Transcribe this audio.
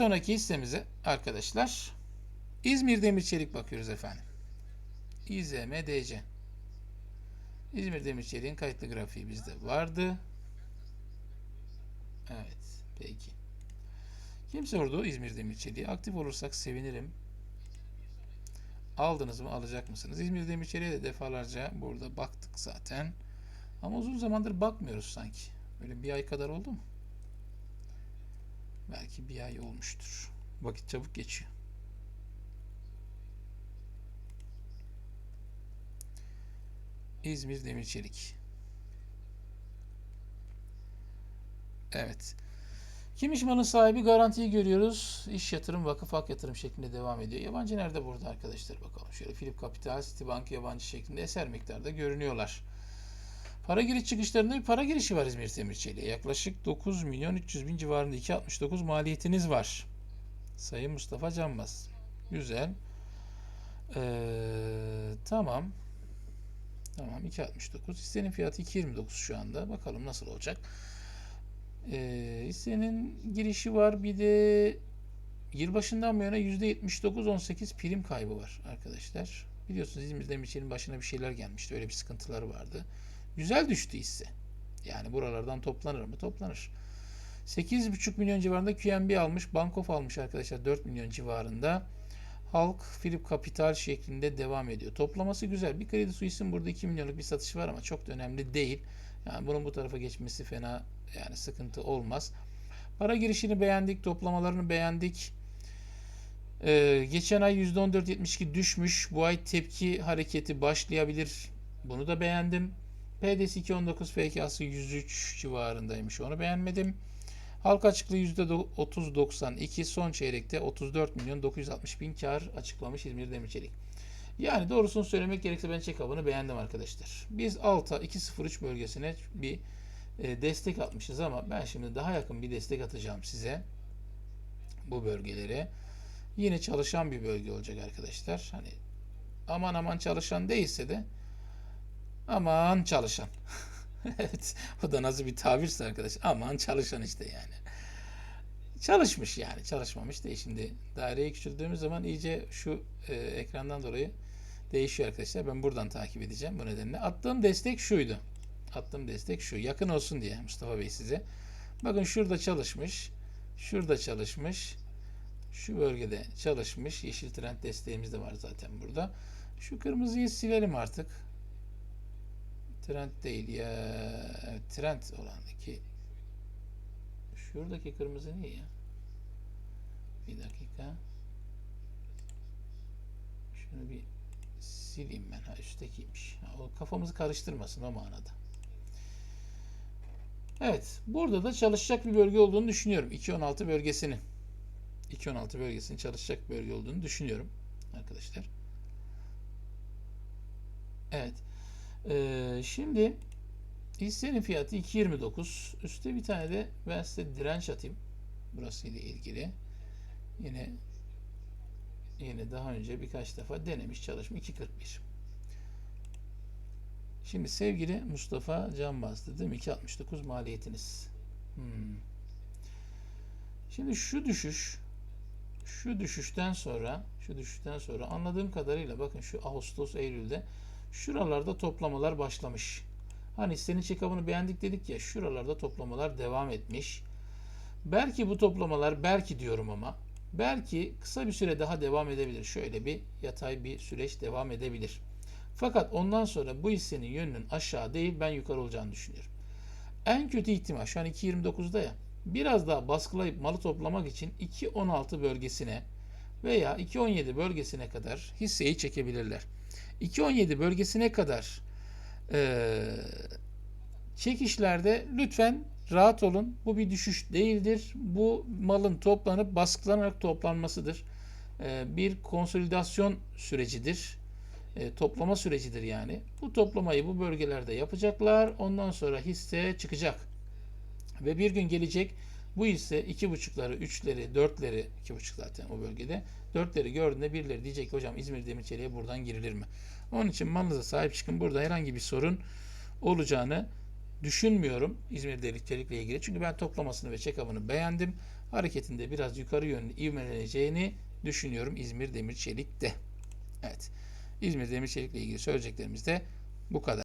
sonraki hissemize arkadaşlar İzmir Demir Çelik bakıyoruz efendim. İZMDC. İzmir Demir Çelik'in kayıtlı grafiği bizde vardı. Evet. Peki. Kim sordu İzmir Demir Çelik'i? Aktif olursak sevinirim. Aldınız mı? Alacak mısınız? İzmir Demir Çelik'e de defalarca burada baktık zaten. Ama uzun zamandır bakmıyoruz sanki. Böyle bir ay kadar oldu mu? Belki bir ay olmuştur. Vakit çabuk geçiyor. İzmir Demir Çelik. Evet. Kim iş malın sahibi garantiyi görüyoruz. İş yatırım, vakıf, hak yatırım şeklinde devam ediyor. Yabancı nerede burada arkadaşlar bakalım. Şöyle Philip Capital, Citibank yabancı şeklinde eser miktarda görünüyorlar. Para giriş çıkışlarında bir para girişi var İzmir Demir Çelik'e. Yaklaşık 9 milyon 300 bin civarında 2.69 maliyetiniz var. Sayın Mustafa Canbaz. Güzel. Ee, tamam. Tamam 2.69. Hissenin fiyatı 2.29 şu anda. Bakalım nasıl olacak. Ee, hissenin girişi var. Bir de yılbaşından bu yana %79-18 prim kaybı var arkadaşlar. Biliyorsunuz İzmir Demirçeli'nin başına bir şeyler gelmişti. Öyle bir sıkıntıları vardı. Güzel düştü hisse. Yani buralardan toplanır mı? Toplanır. 8,5 milyon civarında QNB almış. Bankof almış arkadaşlar 4 milyon civarında. Halk Philip Capital şeklinde devam ediyor. Toplaması güzel. Bir kredi suisin burada 2 milyonluk bir satış var ama çok da önemli değil. Yani bunun bu tarafa geçmesi fena yani sıkıntı olmaz. Para girişini beğendik. Toplamalarını beğendik. Ee, geçen ay %14.72 düşmüş. Bu ay tepki hareketi başlayabilir. Bunu da beğendim. PDS 219 FK'sı 103 civarındaymış. Onu beğenmedim. Halka açıklığı %30.92. Son çeyrekte 34 milyon 960 bin kar açıklamış İzmir Demirçelik. Yani doğrusunu söylemek gerekirse ben check-up'ını beğendim arkadaşlar. Biz alta 2.03 bölgesine bir e, destek atmışız ama ben şimdi daha yakın bir destek atacağım size. Bu bölgelere. Yine çalışan bir bölge olacak arkadaşlar. Hani aman aman çalışan değilse de aman çalışan. evet. O da nasıl bir tabirse arkadaş. Aman çalışan işte yani. Çalışmış yani. Çalışmamış değil. Şimdi daireyi küçüldüğümüz zaman iyice şu e, ekrandan dolayı değişiyor arkadaşlar. Ben buradan takip edeceğim bu nedenle. Attığım destek şuydu. Attığım destek şu. Yakın olsun diye Mustafa Bey size. Bakın şurada çalışmış. Şurada çalışmış. Şu bölgede çalışmış. Yeşil trend desteğimiz de var zaten burada. Şu kırmızıyı silelim artık. Trend değil ya. Evet, trend olan ki şuradaki kırmızı ne ya? Bir dakika. Şunu bir sileyim ben. Ha üsttekiymiş. O kafamızı karıştırmasın o manada. Evet. Burada da çalışacak bir bölge olduğunu düşünüyorum. 2.16 bölgesini. 2.16 bölgesinin çalışacak bir bölge olduğunu düşünüyorum. Arkadaşlar. Evet. Ee, şimdi hissenin fiyatı 2.29. Üste bir tane de ben size direnç atayım. Burası ile ilgili. Yine yine daha önce birkaç defa denemiş çalışma 2.41. Şimdi sevgili Mustafa Canbaz dedim 2.69 maliyetiniz. Hmm. Şimdi şu düşüş şu düşüşten sonra şu düşüşten sonra anladığım kadarıyla bakın şu Ağustos Eylül'de şuralarda toplamalar başlamış. Hani senin check-up'ını beğendik dedik ya şuralarda toplamalar devam etmiş. Belki bu toplamalar belki diyorum ama belki kısa bir süre daha devam edebilir. Şöyle bir yatay bir süreç devam edebilir. Fakat ondan sonra bu hissenin yönünün aşağı değil ben yukarı olacağını düşünüyorum. En kötü ihtimal şu an 2.29'da ya biraz daha baskılayıp malı toplamak için 2.16 bölgesine veya 2.17 bölgesine kadar hisseyi çekebilirler. 2.17 bölgesine kadar e, çekişlerde lütfen rahat olun. Bu bir düşüş değildir. Bu malın toplanıp baskılanarak toplanmasıdır. E, bir konsolidasyon sürecidir. E, toplama sürecidir yani. Bu toplamayı bu bölgelerde yapacaklar. Ondan sonra hisse çıkacak. Ve bir gün gelecek bu hisse iki buçukları, üçleri, dörtleri, iki buçuk zaten o bölgede. Dörtleri gördüğünde birileri diyecek ki hocam İzmir Demirçeli'ye buradan girilir mi? Onun için malınıza sahip çıkın. Burada herhangi bir sorun olacağını düşünmüyorum İzmir Demirçelik'le ilgili. Çünkü ben toplamasını ve check-up'ını beğendim. hareketinde biraz yukarı yönlü ivmeleneceğini düşünüyorum İzmir Demir Çelik'te. Evet. İzmir Demir Çelik'le ilgili söyleyeceklerimiz de bu kadar.